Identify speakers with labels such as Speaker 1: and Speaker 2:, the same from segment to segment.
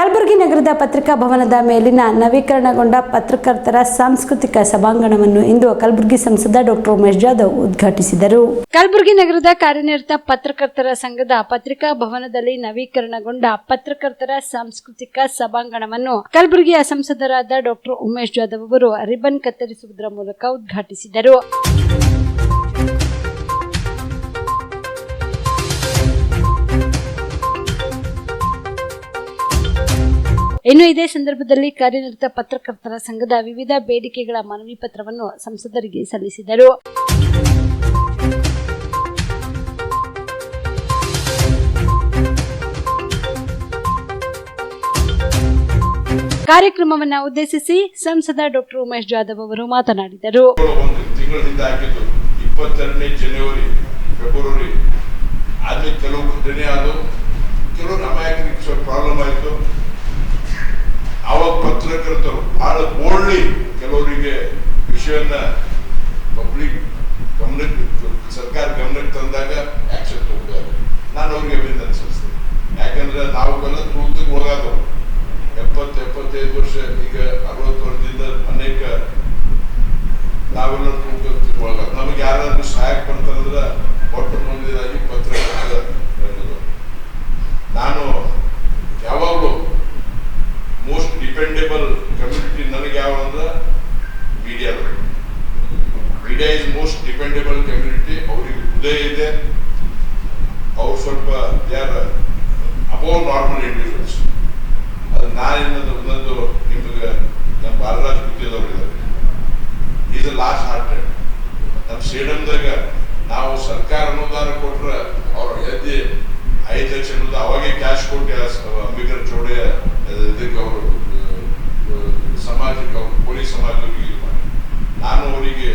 Speaker 1: ಕಲಬುರಗಿ ನಗರದ ಪತ್ರಿಕಾ ಭವನದ ಮೇಲಿನ ನವೀಕರಣಗೊಂಡ ಪತ್ರಕರ್ತರ ಸಾಂಸ್ಕೃತಿಕ ಸಭಾಂಗಣವನ್ನು ಇಂದು ಕಲಬುರಗಿ ಸಂಸದ ಡಾಕ್ಟರ್ ಉಮೇಶ್ ಜಾಧವ್ ಉದ್ಘಾಟಿಸಿದರು. ಕಲಬುರಗಿ ನಗರದ ಕಾರ್ಯನಿರತ ಪತ್ರಕರ್ತರ ಸಂಘದ ಪತ್ರಿಕಾ ಭವನದಲ್ಲಿ ನವೀಕರಣಗೊಂಡ ಪತ್ರಕರ್ತರ ಸಾಂಸ್ಕೃತಿಕ ಸಭಾಂಗಣವನ್ನು ಕಲಬುರಗಿಯ ಸಂಸದರಾದ ಡಾಕ್ಟರ್ ಉಮೇಶ್ ಜಾಧವ್ ಅವರು ರಿಬನ್ ಕತ್ತರಿಸುವುದರ ಮೂಲಕ ಉದ್ಘಾಟಿಸಿದರು. ಇನ್ನು ಇದೇ ಸಂದರ್ಭದಲ್ಲಿ ಕಾರ್ಯನಿರತ ಪತ್ರಕರ್ತರ ಸಂಘದ ವಿವಿಧ ಬೇಡಿಕೆಗಳ ಮನವಿ ಪತ್ರವನ್ನು ಸಂಸದರಿಗೆ ಸಲ್ಲಿಸಿದರು. ಕಾರ್ಯಕ್ರಮವನ್ನು ಉದ್ದೇಶಿಸಿ ಸಂಸದ ಡಾಕ್ಟರ್ ಉಮೇಶ್ ಜಾಧವ್ ಅವರು ಮಾತನಾಡಿದರು.
Speaker 2: ಜನವರಿ, ಫೆಬ್ರವರಿ ಕೆಲವು ಘಟನೆ ಆದವು. ಕೆಲವು ಪ್ರಾಬ್ಲಮ್ ಆಯಿತು. ಅವಾಗ ಪತ್ರಕರ್ತರು ಬಹಳ ಬೋಲ್ಡ್ಲಿ ಕೆಲವರಿಗೆ ವಿಷಯವನ್ನ ಪಬ್ಲಿಕ್ ಗಮನಕ್ಕೆ ಸರ್ಕಾರ ಗಮನಕ್ಕೆ ತಂದಾಗ ಆಕ್ಷನ್ ತಗೊಂಡಾರೆ ನಾನು ಅವ್ರಿಗೆ ಅಭಿನಂದನೆ ಸಲ್ಲಿಸ್ತೇನೆ ಯಾಕಂದ್ರೆ ನಾವುಗಳೆಲ್ಲ ತೂಕಕ್ಕೆ ಒಳಗಾದವು ಎಪ್ಪತ್ತು ಎಪ್ಪತ್ತೈದು ವರ್ಷ ಈಗ ಅರವತ್ತು ವರ್ಷದಿಂದ ಅನೇಕ ನಾವೆಲ್ಲ ತೂಕಕ್ಕೆ ಒಳಗಾದ ನಮಗೆ ಯಾರಾದ್ರೂ ಸಹಾಯಕ್ಕೆ ಬರ್ತಾರಂದ್ರೆ ಒಟ್ಟು ಮಂದಿದಾಗಿ ಪತ್ರಕರ್ತರ ರಂಗದವರು. ನಾನು ಯಾವಾಗಲೂ ಮೋಸ್ಟ್ ಡಿಪೆಂಡೇಬಲ್ ಕಮ್ಯುನಿಟಿ ನನಗೆ ಯಾವ ಅಂದ್ರೆ ಮೀಡಿಯಾದವರು media is most dependable community ಅವ್ರಿಗೆ ಹೃದಯ ಇದೆ. ಅವ್ರು ಸ್ವಲ್ಪ ಯಾರ ಅಬೌವ್ ನಾರ್ಮಲ್ ಇಂಡಿವಿಜುವಲ್ಸ್ ಅದು ನಾನೇನದು ಒಂದೊಂದು ನಿಮಗೆ ನಮ್ಮ ಬಾಲರಾಜ್ ಗುತ್ತಿದವ್ರು ಇದ್ದಾರೆ. ಈಸ್ ಲಾಸ್ಟ್ ಹಾರ್ಟೆಡ್ ನಮ್ಮ ಸ್ಟೇಡಿಯಂದಾಗ ನಾವು ಸರ್ಕಾರ ಅನುದಾನ ಕೊಟ್ರೆ ಅವ್ರ ಎದ್ದು ಐದು ಲಕ್ಷ ಅನುದಾನ ಅವಾಗೇ ಕ್ಯಾಶ್ ಕೊಟ್ಟು ಆ ಅಂಬೇಡ್ಕರ್ ಚೌಡೆ ಇದಕ್ಕೆ ಅವರು ಸಮಾಜಕ್ಕೆ ಅವರು, ಪೊಲೀಸ್ ಸಮಾಜಕ್ಕೆ ಇದು ನಾನು ಅವರಿಗೆ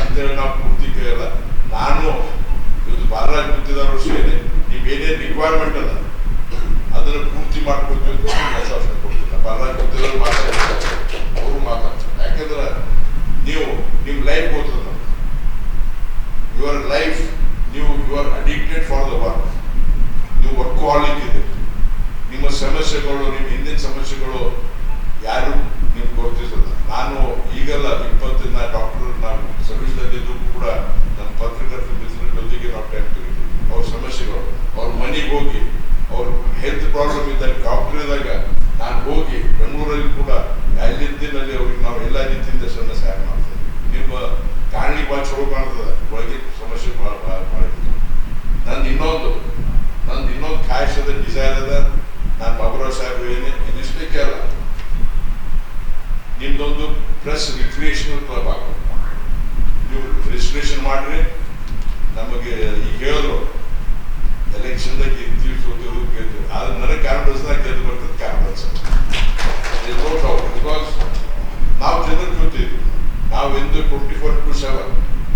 Speaker 2: ಅಂತೇಳಿ ನಾವು ಪೂರ್ತಿ ಕೇಳಲ್ಲ ನಾನು ಇವತ್ತು ಬಾಲರಾಜ್ ಗುತ್ತಿದವರು ಸೇರಿ ನೀವು ಏನೇನು ರಿಕ್ವೈರ್ಮೆಂಟ್ ಅದ ಅದನ್ನು ಪೂರ್ತಿ ಮಾಡ್ಕೊತೀವಿ ಅಂತ ಆಶ್ವಾಸನೆ ಕೊಡ್ತೀನಿ ಬಾಲರಾಜ್ ಗುತ್ತಿದವರು ಮಾತಾಡ್ತಾರೆ ಅವರು ಮಾತಾಡ್ತಾರೆ ಯಾಕಂದ್ರೆ ನೀವು ನಿಮ್ಮ ಲೈಫ್ ಹೋಗ್ತದ ಯುವರ್ ಲೈಫ್ ನೀವು you are addicted for the work ನೀವು ವರ್ಕೋಹಾಲಿಕ್ ಇದೆ ನಿಮ್ಮ ಸಮಸ್ಯೆಗಳು ನಿಮ್ಮ ಹಿಂದಿನ ಸಮಸ್ಯೆಗಳು ಯಾರು ನಿಮ್ಗೆ ಗೊತ್ತಿರ್ತದೆ ನಾನು ಈಗೆಲ್ಲ ಇಪ್ಪತ್ತು ನಾ ಡಾಕ್ಟರ್ ನಾವು ಸರ್ವಿಸ್ನಲ್ಲಿದ್ದು ಕೂಡ ನಮ್ಮ ಪತ್ರಕರ್ತರ ಮಿತ್ರರ ಜೊತೆಗೆ ನಾವು ಟೈಮ್ ತೆಗಿತೀವಿ ಅವ್ರ ಸಮಸ್ಯೆಗಳು ಅವ್ರ ಮನೆಗೆ ಹೋಗಿ ಅವ್ರ ಹೆಲ್ತ್ ಪ್ರಾಬ್ಲಮ್ ಇದ್ದಾಗ ಡಾಕ್ಟರ್ ಇದ್ದಾಗ ನಾನು ಹೋಗಿ ಬೆಂಗಳೂರಲ್ಲಿ ಕೂಡ ಅಲ್ಲಿದ್ದಿನಲ್ಲಿ ಅವ್ರಿಗೆ ನಾವು ಎಲ್ಲ ರೀತಿಯಿಂದ ಸಣ್ಣ ಸಹಾಯ ಮಾಡ್ತೇವೆ ನಿಮ್ಮ ಕಾಣಲಿಕ್ಕೆ ಭಾಳ ಚಲೋ ಒಳಗೆ ಸಮಸ್ಯೆ ಭಾಳ ಭಾಳ ಭಾಳ ನಂದು ಇನ್ನೊಂದು ನಂದು ಇನ್ನೊಂದು ಖಾಯಿಸದ ಡಿಸೈರ್ ಅದ ನಾನು ಬಾಬುರಾವ್ ಸಾಹೇಬ್ ಏನೇ ಇದಿಷ್ಟಕ್ಕೆ ಅಲ್ಲ. ನಿಮ್ದೊಂದು ಪ್ರೆಸ್ ರಿಕ್ರಿಯೇಷನಲ್ ಕ್ಲಬ್ ಹಾಕಬೇಕು ನೀವು ರಿಜಿಸ್ಟ್ರೇಷನ್ ಮಾಡ್ರಿ. ನಮಗೆ ಈಗ ಹೇಳಿದ್ರು ಎಲೆಕ್ಷನ್ದಾಗ ಗೆಲ್ತೀವಿ ಸೋತಿರು ಗೆದ್ದು ಆದ್ರೆ ನನಗೆ ಕಾನ್ಫಿಡೆನ್ಸ್ನಾಗ ಗೆದ್ದು ಬರ್ತದೆ ಕಾನ್ಫಿಡೆನ್ಸ್ ನೋ ಡೌಟ್ ಬಿಕಾಸ್ ನಾವು ಜನರ ಜೊತೆ ನಾವು ಎಂದು ಟ್ವೆಂಟಿ ಫೋರ್ ಟು ಸೆವೆನ್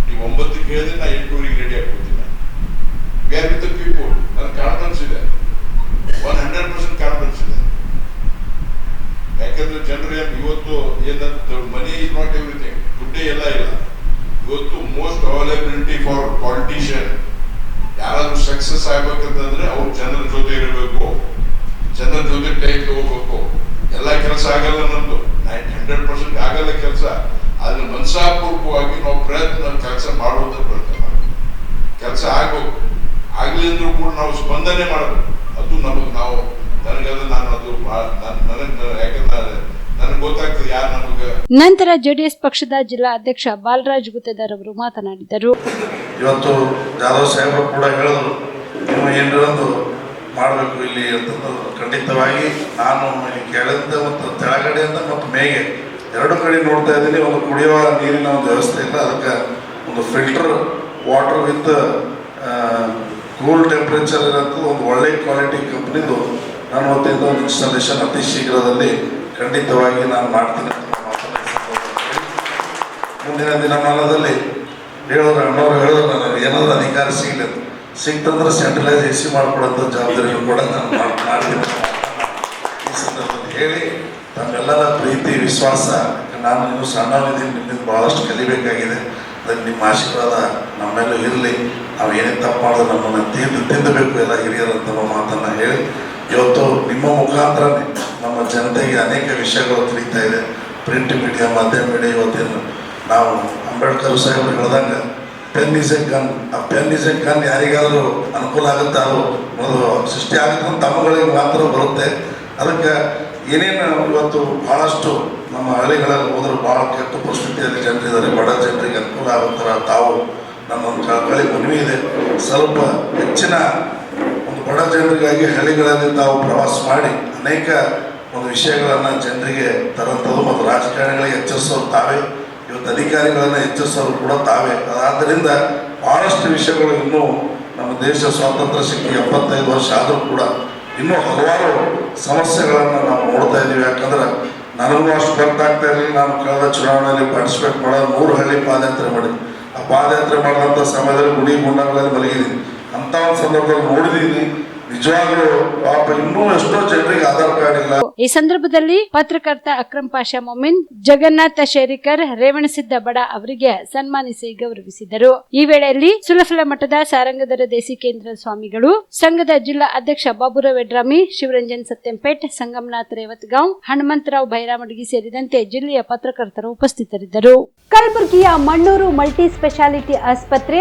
Speaker 2: ನೀವು ಒಂಬತ್ತಕ್ಕೆ ಹೇಳಿದ್ರೆ ನಾ ಎಂಟೂರಿಗೆ ready ಆಗ್ಬಿಡ್ತೀನಿ we are with the people ನನ್ನ ಕಾನ್ಫಿಡೆನ್ಸ್ ಇದೆ ಒನ್ ಹಂಡ್ರೆಡ್ ಪರ್ಸೆಂಟ್ ಕಾನ್ಫಿಡೆನ್ಸ್ ಇದೆ ಯಾಕಂದ್ರೆ ಜನರು ಇವತ್ತು ಏನಂತ ಮನಿ ಇಸ್ ನಾಟ್ ಎವ್ರಿಥಿಂಗ್ ದುಡ್ಡೇ ಎಲ್ಲ ಇಲ್ಲ. ಇವತ್ತು ಮೋಸ್ಟ್ ಅವೈಲಬಿಲಿಟಿ ಫಾರ್ ಪಾಲಿಟಿಷಿಯನ್ ಯಾರಾದ್ರೂ ಸಕ್ಸಸ್ ಆಗ್ಬೇಕಂತಂದ್ರೆ ಅವ್ರು ಜನರ ಜೊತೆ ಇರಬೇಕು. ಜನರ ಜೊತೆ ಟೈಮ್ ತಗೋಬೇಕು. ಎಲ್ಲ ಕೆಲಸ ಆಗಲ್ಲ ನಮ್ದು. ಹಂಡ್ರೆಡ್ ಪರ್ಸೆಂಟ್ ಆಗಲ್ಲ ಕೆಲಸ. ಆದ್ರೆ ಮನಸಾಪೂರ್ವಕವಾಗಿ ನಾವು ಪ್ರಯತ್ನ ಕೆಲಸ ಮಾಡುವಂತ ಪ್ರಯತ್ನ ಕೆಲಸ ಆಗ್ಬೇಕು. ಆಗ್ಲಿ ಅಂದ್ರೂ ಕೂಡ ನಾವು ಸ್ಪಂದನೆ ಮಾಡಬೇಕು. ಅದು ನಮಗೆ ನಾವು ನನಗದು ನಾನು ಅದು ಭಾಳ- ನನ್- ನನಗೆ ಯಾಕಂದ್ರೆ ನನಗೆ ಗೊತ್ತಾಗ್ತದೆ ಯಾರು ನಮಗೆ
Speaker 1: ನಂತರ ಜೆಡಿಎಸ್ ಪಕ್ಷದ ಜಿಲ್ಲಾ ಅಧ್ಯಕ್ಷ ಬಾಲರಾಜ್ ಗುತ್ತೇದಾರ್ ಅವರು ಮಾತನಾಡಿದರು.
Speaker 3: ಇವತ್ತು ಜಾಧವ್ ಸಾಹೇಬರು ಕೂಡ ಹೇಳಿದ್ರು ನೀವು ಏನೊಂದು ಮಾಡಬೇಕು ಇಲ್ಲಿ ಅಂತಂದು ಖಂಡಿತವಾಗಿ ನಾನು ಕೆಳಗಿಂದ ಮತ್ತು ತೆಳಗಡೆಯಿಂದ ಮತ್ತು ಮೇಗೆ ಎರಡು ಕಡೆ ನೋಡ್ತಾ ಇದ್ದೀನಿ. ಒಂದು ಕುಡಿಯುವ ನೀರಿನ ಒಂದು ವ್ಯವಸ್ಥೆ ಇಲ್ಲ. ಅದಕ್ಕೆ ಒಂದು filter water with cool temperature ಇರೋದು ಒಂದು ಒಳ್ಳೆ ಕ್ವಾಲಿಟಿ ಕಂಪ್ನಿದು ನಾನು ಒಂದು ಇನ್ಸ್ಟಾಲೇಷನ್ ಅತಿ ಶೀಘ್ರದಲ್ಲಿ ಖಂಡಿತವಾಗಿ ನಾನು ಮಾಡ್ತೀನಿ ಅಂತ ಮಾತನ್ನ ಈ ಸಂದರ್ಭದಲ್ಲಿ ಹೇಳಿ, ಮುಂದಿನ ದಿನಮಾನದಲ್ಲಿ ಹೇಳಿದ್ರು ಅಣ್ಣವ್ರು ಹೇಳಿದ್ರು ನನಗೆ, ಏನಾದ್ರೂ ಅಧಿಕಾರ ಸಿಗಲಿ ಸಿಕ್ತಂದ್ರೆ ಸೆಂಟ್ರಲೈಸ್ ಎ ಸಿ ಮಾಡ್ಕೊಡೋಂಥ ಜವಾಬ್ದಾರಿಯನ್ನು ಕೂಡ ನಾನು ಮಾಡ್- ಮಾಡ್ತೀನಿ ಈ ಸಂದರ್ಭದಲ್ಲಿ ಹೇಳಿ, ತಮ್ಮೆಲ್ಲರ ಪ್ರೀತಿ, ವಿಶ್ವಾಸ, ನಾನು ನೀವು ಸಣ್ಣವನಿದ್ದೀನಿ ನಿಮ್ಮಿಂದ ಭಾಳಷ್ಟು ಕಲಿಬೇಕಾಗಿದೆ. ಅದಕ್ಕೆ ನಿಮ್ಮ ಆಶೀರ್ವಾದ ನಮ್ಮೆಲ್ಲೂ ಇರಲಿ. ನಾವು ಏನೇ ತಪ್ಪು ಮಾಡಿದ್ರೆ ನಮ್ಮನ್ನು ತಿಂದು ತಿಂದಬೇಕು ಎಲ್ಲ ಹಿರಿಯರಂತ ಮಾತನ್ನು ಹೇಳಿ, ಇವತ್ತು ನಿಮ್ಮ ಮುಖಾಂತರ ನಮ್ಮ ಜನತೆಗೆ ಅನೇಕ ವಿಷಯಗಳು ತಿಳಿತಾ ಇದೆ. ಪ್ರಿಂಟ್ ಮೀಡಿಯಾ, ಮಾಧ್ಯಮ ಮೀಡಿಯಾ, ಇವತ್ತೇನು ನಾವು ಅಂಬೇಡ್ಕರ್ ಸಾಹೇಬರು ಹೇಳ್ದಂಗೆ ಪೆನ್ ಇಸ್ ಎ ಗನ್, ಆ ಪೆನ್ ಇಸ್ ಎ ಗನ್ ಯಾರಿಗಾದರೂ ಅನುಕೂಲ ಆಗುತ್ತೆ ಅದು? ಒಂದು ಸೃಷ್ಟಿ ಆಗುತ್ತೆ ತಮ್ಮಗಳಿಗೆ ಮಾತ್ರ ಬರುತ್ತೆ. ಅದಕ್ಕೆ ಏನೇನು ಇವತ್ತು ಭಾಳಷ್ಟು ನಮ್ಮ ಹಳ್ಳಿಗಳಲ್ಲಿ ಹೋದ್ರೆ ಭಾಳ ಕೆಟ್ಟ ಪರಿಸ್ಥಿತಿಯಲ್ಲಿ ಜನರಿದ್ದಾರೆ. ಬಡ ಜನರಿಗೆ ಅನುಕೂಲ ಆಗುತ್ತಾರೆ ತಾವು ನಮ್ಮ ಕಳಕಳಿ ಮನವಿ ಇದೆ. ಸ್ವಲ್ಪ ಹೆಚ್ಚಿನ ಒಂದು ಬಡ ಜನರಿಗಾಗಿ ಹಳ್ಳಿಗಳಲ್ಲಿ ತಾವು ಪ್ರವಾಸ ಮಾಡಿ ಅನೇಕ ಒಂದು ವಿಷಯಗಳನ್ನು ಜನರಿಗೆ ತರುವಂಥದ್ದು ಮತ್ತು ರಾಜಕಾರಣಿಗಳಿಗೆ ಎಚ್ಚರಿಸೋರು ತಾವೇ ಇವತ್ತು ಅಧಿಕಾರಿಗಳನ್ನು ಹೆಚ್ಚಿಸೋರು ಕೂಡ ತಾವೇ. ಆದ್ದರಿಂದ ಭಾಳಷ್ಟು ವಿಷಯಗಳು ಇನ್ನೂ ನಮ್ಮ ದೇಶ ಸ್ವಾತಂತ್ರ್ಯ ಸಿಕ್ಕಿ ಎಪ್ಪತ್ತೈದು ವರ್ಷ ಆದರೂ ಕೂಡ ಇನ್ನೂ ಹಲವಾರು ಸಮಸ್ಯೆಗಳನ್ನು ನಾವು ನೋಡ್ತಾ ಇದ್ದೀವಿ. ಯಾಕಂದ್ರೆ ನನಗೂ ಅಷ್ಟು ಗೊತ್ತಾಗ್ತಾ ಇರಲಿಲ್ಲ. ನಾನು ಕಳೆದ ಚುನಾವಣೆಯಲ್ಲಿ ಪಾರ್ಟಿಸಿಪೇಟ್ ಮಾಡೋದು ಮೂರು ಹಳ್ಳಿ ಪಾದಯಾತ್ರೆ ಮಾಡಿದೆ ಆ ಪಾದಯಾತ್ರೆ ಮಾಡಿದಂಥ ಸಮಯದಲ್ಲಿ ಗುಡಿ ಗುಂಡಗಳಲ್ಲಿ ಮಲಗಿದ್ದೀನಿ. ಅಂಥ ಒಂದು ಸಂದರ್ಭದಲ್ಲಿ ನೋಡಿದ್ದೀನಿ ನಿಜವಾಗ್ಲೂ ಪಾಪ ಇನ್ನೂ ಎಷ್ಟೋ ಜನರಿಗೆ ಆಧಾರ್ ಕಾರ್ಡ್ ಇಲ್ಲ.
Speaker 1: ಈ ಸಂದರ್ಭದಲ್ಲಿ ಪತ್ರಕರ್ತ ಅಕ್ರಮ್ ಪಾಷಾ ಮೊಮಿನ್, ಜಗನ್ನಾಥ ಶೇರಿಕರ್ ರೇವಣಸಿದ್ದ ಬಡ ಅವರಿಗೆ ಸನ್ಮಾನಿಸಿ ಗೌರವಿಸಿದರು. ಈ ವೇಳೆಯಲ್ಲಿ ಸುಲಫಲ ಮಠದ ಸಾರಂಗಧರ ದೇಸಿಕೇಂದ್ರ ಸ್ವಾಮಿಗಳು, ಸಂಘದ ಜಿಲ್ಲಾ ಅಧ್ಯಕ್ಷ ಬಾಬುರಾವ್ ವೆಡ್ರಾಮಿ ಶಿವರಂಜನ್ ಸತ್ಯಂಪೇಟ್, ಸಂಗಮನಾಥ್ ರೇವತ್ಗಾಂವ್, ಹನುಮಂತರಾವ್ ಭೈರಮಡ್ಗಿ ಸೇರಿದಂತೆ ಜಿಲ್ಲೆಯ ಪತ್ರಕರ್ತರು ಉಪಸ್ಥಿತರಿದ್ದರು. ಕಲಬುರಗಿಯ ಮಣ್ಣೂರು ಮಲ್ಟಿ ಸ್ಪೆಷಾಲಿಟಿ ಆಸ್ಪತ್ರೆ